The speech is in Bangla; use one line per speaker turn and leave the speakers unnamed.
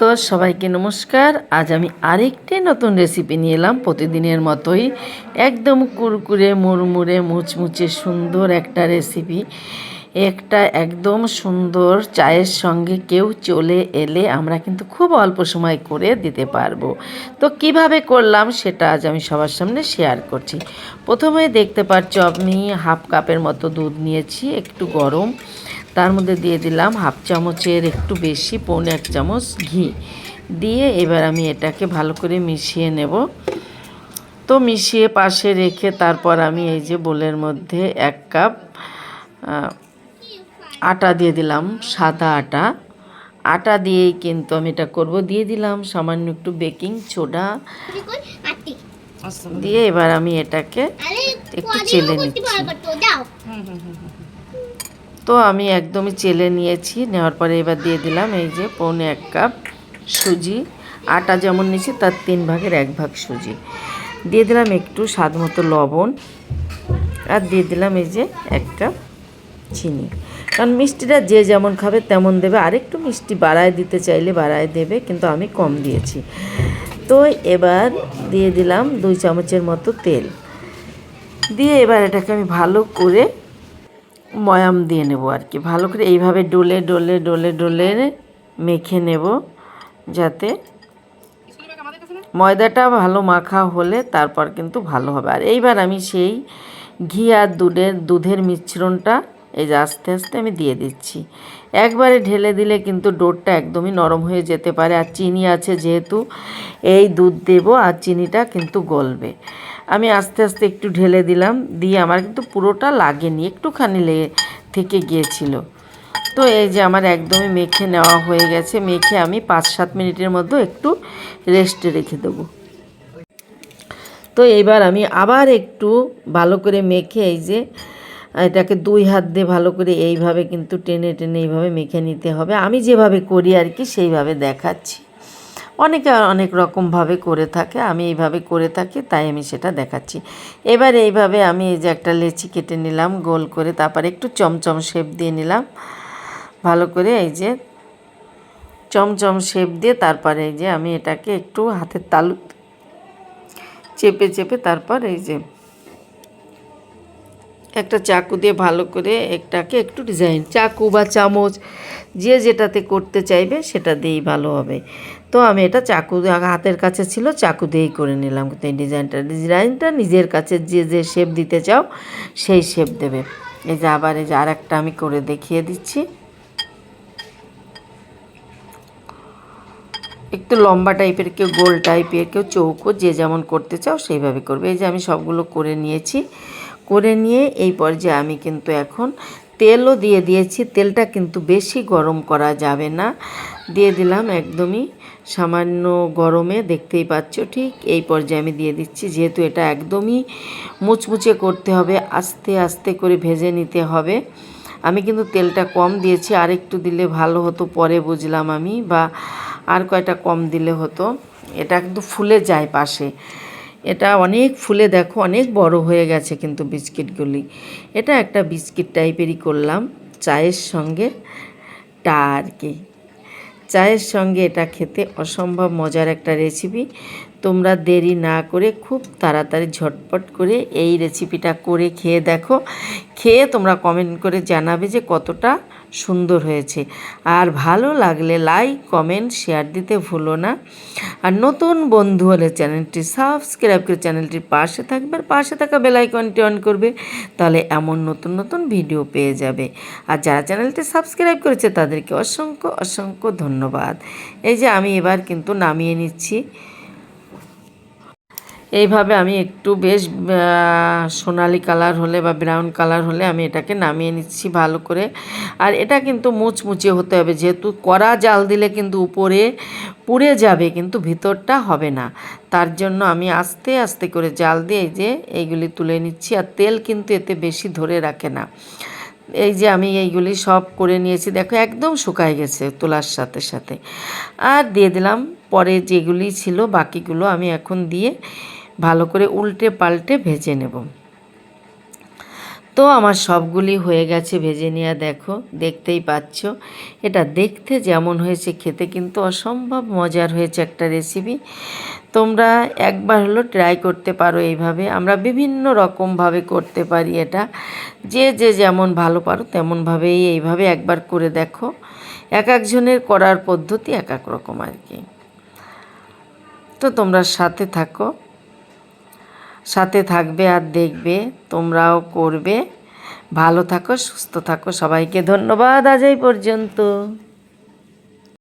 তো সবাইকে নমস্কার। আজ আমি আরেকটি নতুন রেসিপি নিয়ে এলাম। প্রতিদিনের মতোই একদম কুরকুরে, মুড়মুড়ে, মুচমুচে সুন্দর একটা রেসিপি একটা একদম সুন্দর চায়ের সঙ্গে কেউ চলে এলে আমরা কিন্তু খুব অল্প সময় করে দিতে পারব। তো কীভাবে করলাম সেটা আজ আমি সবার সামনে শেয়ার করছি। প্রথমে দেখতে পাচ্ছ আমি হাফ কাপের মতো দুধ নিয়েছি, একটু গরম। তার মধ্যে দিয়ে দিলাম হাফ চামচের একটু বেশি পৌনে এক চামচ ঘি। দিয়ে এবার আমি এটাকে ভালো করে মিশিয়ে নেব। তো মিশিয়ে পাশে রেখে তারপর আমি এই যে বোলের মধ্যে এক কাপ আটা দিয়ে দিলাম সাদা আটা। আটা দিয়েই কিন্তু আমি এটা করব। দিয়ে দিলাম সামান্য একটু বেকিং সোডা। দিয়ে এবার আমি এটাকে একটু চেলে নিচ্ছি। তো আমি একদমই চেলে নিয়েছি, নেওয়ার পরে এবার দিয়ে দিলাম এই যে পৌনে এক কাপ সুজি। আটা যেমন নিয়েছি, তার তিন ভাগের এক ভাগ সুজি। দিয়ে দিলাম একটু স্বাদ মতো লবণ আর দিয়ে দিলাম এই যে এক কাপ চিনি। কারণ মিষ্টিটা যে যেমন খাবে তেমন দেবে। আরেকটু মিষ্টি বাড়ায় দিতে চাইলে বাড়ায় দেবে, কিন্তু আমি কম দিয়েছি। তো এবার দিয়ে দিলাম দুই চামচের মতো তেল। দিয়ে এবার এটাকে আমি ভালো করে ময়াম দিয়ে নেব আর কি। ভালো করে এইভাবে ডলে ডলে ডলে ডলে মেখে নেব যাতে ময়দাটা ভালো মাখা হলে তারপর কিন্তু ভালো হবে। আর এইবার আমি সেই ঘি আর দুধের দুধের মিশ্রণটা এই যে আস্তে আস্তে আমি দিয়ে দিচ্ছি। একবারে ঢেলে দিলে কিন্তু ডোরটা একদমই নরম হয়ে যেতে পারে। আর চিনি আছে যেহেতু এই দুধ দেবো আর চিনিটা কিন্তু গলবে। আমি আস্তে আস্তে একটু ঢেলে দিলাম, দিয়ে আমার কিন্তু পুরোটা লাগেনি, একটুখানি লেগে থেকে গিয়েছিল। তো এই যে আমার একদমই মেখে নেওয়া হয়ে গেছে, মেখে আমি পাঁচ সাত মিনিটের মধ্যে একটু রেস্টে রেখে দেবো। তো এইবার আমি আবার একটু ভালো করে মেখে এই যে, এটাকে দুই হাত দিয়ে ভালো করে এইভাবে কিন্তু টেনে টেনে এইভাবে মেখে নিতে হবে। আমি যেভাবে করি আর কি, সেইভাবে দেখাচ্ছি। অনেকে অনেক রকমভাবে করে থাকে, আমি এইভাবে করে থাকি, তাই আমি সেটা দেখাচ্ছি। এবার এইভাবে আমি এই যে একটা লেচি কেটে নিলাম, গোল করে তারপরে একটু চমচম শেপ দিয়ে নিলাম। ভালো করে এই যে চমচম শেপ দিয়ে তারপরে এই যে আমি এটাকে একটু হাতের তালু চেপে চেপে তারপর এই যে একটা চাকু দিয়ে ভালো করে একটাকে একটু ডিজাইন চাকু বা চামচ, যে যেটাতে করতে চাইবে সেটা দিয়েই ভালো হবে। তো আমি এটা চাকু হাতের কাছে ছিল, চাকু দিয়েই করে নিলাম। কিন্তু এই ডিজাইনটা ডিজাইনটা নিজের কাছে যে যে শেপ দিতে চাও, সেই শেপ দেবে। এই যে আবার, এই যে আর একটা আমি করে দেখিয়ে দিচ্ছি। একটু লম্বা টাইপের কেউ গোল টাইপের কেউ চৌকো, যে যেমন করতে চাও সেইভাবে করবে। এই যে আমি সবগুলো করে নিয়েছি। করে নিয়ে এই পর্যায়ে আমি কিন্তু এখন তেলও দিয়ে দিয়েছি। তেলটা কিন্তু বেশি গরম করা যাবে না। দিয়ে দিলাম একদমই সামান্য গরমে, দেখতেই পাচ্ছ ঠিক এই পর্যায়ে আমি দিয়ে দিচ্ছি। যেহেতু এটা একদমই মুচমুচে করতে হবে, আস্তে আস্তে করে ভেজে নিতে হবে। আমি কিন্তু তেলটা কম দিয়েছি, আর একটু দিলে ভালো হতো পরে বুঝলাম আমি, বা আর কয়টা কম দিলে হতো। এটা কিন্তু ফুলে যায় পাশে। এটা অনেক ফুলে দেখো, অনেক বড় হয়ে গেছে কিন্তু বিস্কিটগুলি। এটা একটা বিস্কিট টাইপেরই করলাম, চায়ের সঙ্গে টা আর কি। চায়ের সঙ্গে এটা খেতে অসম্ভব মজার একটা রেসিপি তোমরা দেরি না করে খুব তাড়াতাড়ি ঝটপট করে এই রেসিপিটা করে খেয়ে দেখো। খেয়ে তোমরা কমেন্ট করে জানাবে যে কতটা সুন্দর হয়েছে। আর ভালো লাগলে লাইক কমেন্ট শেয়ার দিতে ভুলো না। আর নতুন বন্ধু হলে চ্যানেলটি সাবস্ক্রাইব করে চ্যানেলটির পাশে থাকবে আর পাশে থাকা বেলাইকনটি অন করবে, তাহলে এমন নতুন নতুন ভিডিও পেয়ে যাবে। আর যারা চ্যানেলটি সাবস্ক্রাইব করেছে তাদেরকে অসংখ্য অসংখ্য ধন্যবাদ। এই যে আমি এবার কিন্তু নামিয়ে নিচ্ছি। এইভাবে আমি একটু বেশ সোনালি কালার হলে বা ব্রাউন কালার হলে আমি এটাকে নামিয়ে নিচ্ছি ভালো করে। আর এটা কিন্তু মুচমুচে হতে হবে, যেহেতু কড়া জাল দিলে কিন্তু উপরে পুড়ে যাবে, কিন্তু ভিতরটা হবে না। তার জন্য আমি আস্তে আস্তে করে জাল দিয়ে এই যে এইগুলি তুলে নিচ্ছি, আর তেল কিন্তু এতে বেশি ধরে রাখে না। এই যে আমি এইগুলি সব করে নিয়েছি, দেখো একদম শুকায় গেছে তোলার সাথে সাথে। আর দিয়ে দিলাম পরে যেগুলি ছিল বাকিগুলো আমি এখন দিয়ে ভালো করে উল্টে পাল্টে ভেজে নেব। তো আমার সবগুলি হয়ে গেছে ভেজে নেওয়া, দেখো, দেখতেই পাচ্ছ। এটা দেখতে যেমন হয়েছে, খেতে কিন্তু অসম্ভব মজার হয়েছে একটা রেসিপি তোমরা একবার হলো ট্রাই করতে পারো এইভাবে। আমরা বিভিন্ন রকমভাবে করতে পারি এটা। যে যে যেমন ভালো পারো তেমনভাবেই এইভাবে একবার করে দেখো। এক একজনের করার পদ্ধতি এক এক রকম আর কি। তো তোমরা সাথে থাকো। সাথে থাকবে আর দেখবে, তোমরাও করবে। ভালো থাকো, সুস্থ থাকো। সবাইকে ধন্যবাদ আজ এই পর্যন্ত।